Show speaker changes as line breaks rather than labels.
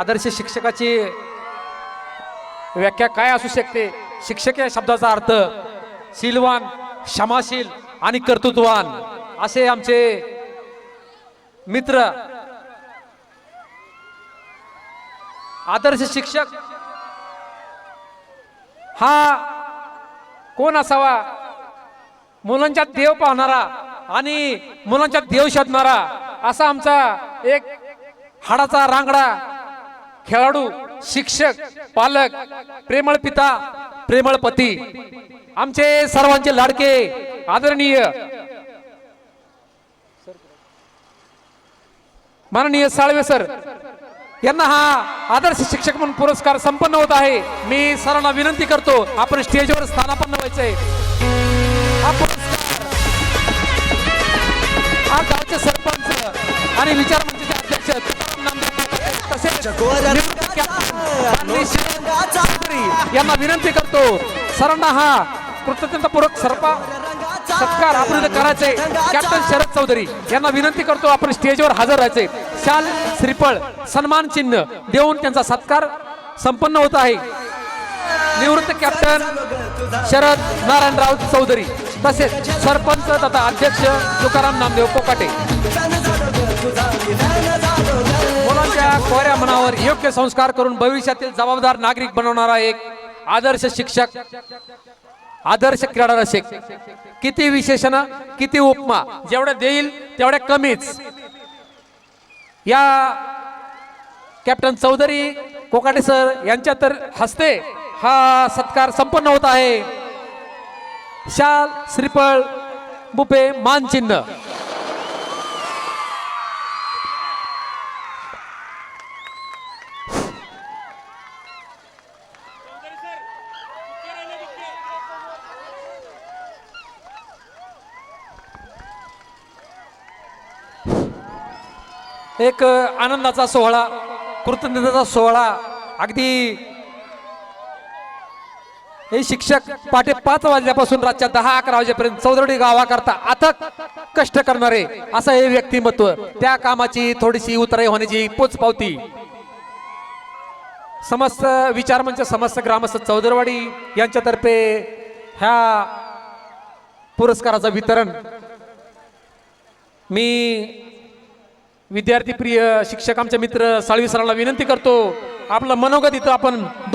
आदर्श शिक्षकाची व्याख्या काय असू शकते? शिक्षक या शब्दाचा अर्थ शीलवान क्षमाशील आणि कर्तृत्ववान. असे आमचे मित्र आदर्श शिक्षक हा कोण असावा? मुलांच्या देव पाहणारा आणि मुलांच्या देव शोधणारा असा आमचा एक हाडाचा रांगडा खेळाडू शिक्षक पालक प्रेमळ पिता प्रेमळ पती आमचे सर्वांचे लाडके आदरणीय माननीय साळवे सर यांना हा आदर्श शिक्षक म्हणून पुरस्कार संपन्न होत आहे. मी सरांना विनंती करतो आपण स्टेजवर स्थानापन्न व्हायचंय. हा पुरस्कार हा गावचे सरपंच आणि विचार मंचाचे अध्यक्ष तसेच यांना विनंती करतो. सरांना हा कृतज्ञतापूर्वक सरपा सत्कार आपण करायचे. कॅप्टन शरद चौधरी यांना विनंती करतो आपण स्टेजवर हजर राहायचे. शाल श्रीफळ सन्मान चिन्ह देऊन त्यांचा सत्कार संपन्न होत आहे. निवृत्त कॅप्टन शरद नारायणराव चौधरी तसेच सरपंच तथा अध्यक्ष तुकाराम नामदेव कोकाटे. मनावर योग्य संस्कार करून भविष्यातील जबाबदार नागरिक बनवणारा एक आदर्श शिक्षक आदर्श क्रीडा रसिक. किती विशेषण किती उपमा जेवढ्या देईल तेवढ्या कमीच. या कॅप्टन चौधरी कोकाटे सर यांच्या तर हस्ते हा सत्कार संपन्न होत आहे. शाल श्रीफळ बुपे मानचिन्ह. एक आनंदाचा सोहळा कृतज्ञतेचा सोहळा अगदी हे शिक्षक पाटे पाच वाजल्यापासून रातच्या दहा अकरा वाजेपर्यंत चौदरडी गावाकरता अथक कष्ट करणारे असं हे व्यक्तिमत्व त्या कामाची थोडीशी उतराई होण्याची पोचपावती. समस्त विचार म्हणजे समस्त ग्रामस्थ चौदरवाडी यांच्यातर्फे ह्या पुरस्काराचं वितरण मी विद्यार्थी प्रिय शिक्षक आमचे मित्र साळवी सरांना विनंती करतो. आपलं मनोगत इथं आपण दोन